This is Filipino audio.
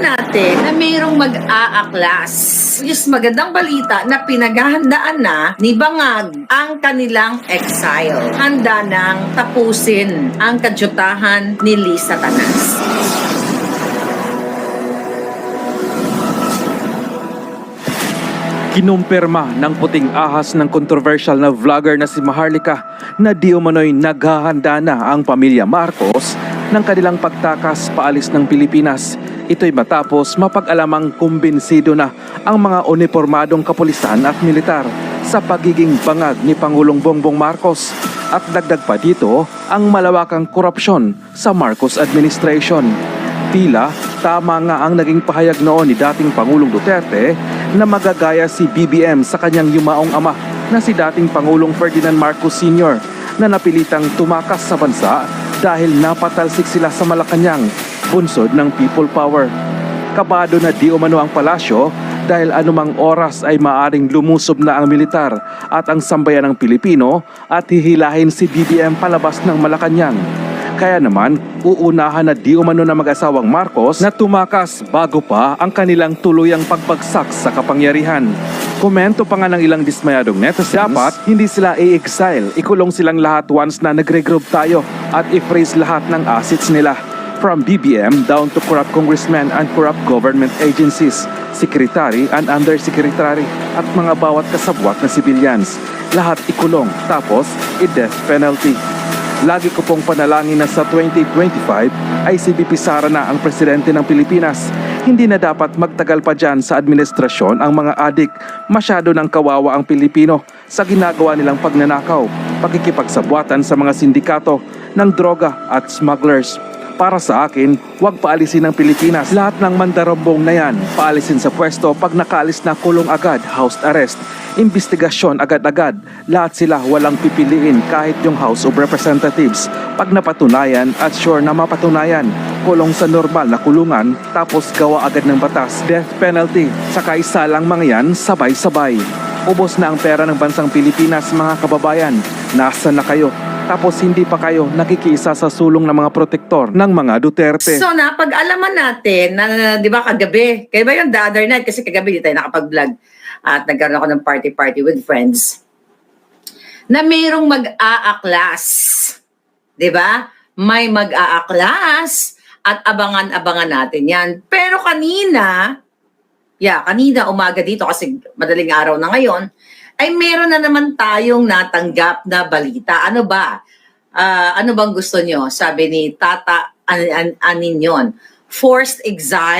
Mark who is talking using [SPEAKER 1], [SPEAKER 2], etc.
[SPEAKER 1] natin na mayroong mag-aaklas. Is magandang balita na pinaghahandaan na ni Bangag ang kanilang exile. Handa nang tapusin ang kadyutahan ni Lisa Tanas.
[SPEAKER 2] Kinumpirma ng puting ahas ng controversial na vlogger na si Maharlika na di umano'y naghahanda na ang pamilya Marcos ng kanilang pagtakas paalis ng Pilipinas. Ito'y matapos mapag-alamang kumbinsido na ang mga uniformadong kapulisan at militar sa pagiging bangag ni Pangulong Bongbong Marcos at dagdag pa dito ang malawakang korupsyon sa Marcos administration. Tila tama nga ang naging pahayag noon ni dating Pangulong Duterte na magagaya si BBM sa kanyang yumaong ama na si dating Pangulong Ferdinand Marcos Sr. na napilitang tumakas sa bansa dahil napatalsik sila sa Malacanang, bunsod ng people power. Kabado na di umano ang palasyo dahil anumang oras ay maaring lumusob na ang militar at ang sambayan ng Pilipino at hihilahin si BBM palabas ng Malacanang. Kaya naman, uunahan na di umano na mag-asawang Marcos na tumakas bago pa ang kanilang tuluyang pagbagsak sa kapangyarihan. Komento pa nga ng ilang dismayadong netizens, dapat hindi sila i-exile, ikulong silang lahat once na nagregroup tayo at i-freeze lahat ng assets nila. From BBM down to corrupt congressmen and corrupt government agencies, secretary and undersecretary at mga bawat kasabwat na civilians. Lahat ikulong tapos i-death penalty. Lagi ko pong panalangin na sa 2025 ay si BP Sara na ang presidente ng Pilipinas. Hindi na dapat magtagal pa dyan sa administrasyon ang mga adik. Masyado ng kawawa ang Pilipino sa ginagawa nilang pagnanakaw, pakikipagsabwatan sa mga sindikato ng droga at smugglers. Para sa akin, huwag paalisin ng Pilipinas. Lahat ng mandarombong na yan, paalisin sa pwesto pag nakaalis na kulong agad, house arrest. Investigasyon agad-agad. Lahat sila walang pipiliin kahit yung House of Representatives. Pag napatunayan at sure na mapatunayan, kulong sa normal na kulungan tapos gawa agad ng batas. Death penalty. Saka isa lang mga yan, sabay-sabay. Ubos na ang pera ng bansang Pilipinas mga kababayan. Nasa na kayo? Tapos hindi pa kayo nakikiisa sa sulong ng mga protektor ng mga Duterte.
[SPEAKER 1] So na pag-alaman natin na, na- 'di ba kagabi, kaya ba yung the other night kasi kagabi di tayo nakapag-vlog at nagkaroon ako ng party-party with friends na mayroong mag-aaklas. 'Di ba? May mag-aaklas at abangan-abangan natin 'yan. Pero kanina, yeah, kanina umaga dito kasi madaling araw na ngayon, ay meron na naman tayong natanggap na balita. Ano ba? Ah, ano bang gusto nyo? Sabi ni Tata An- An- Aninyon. Forced exile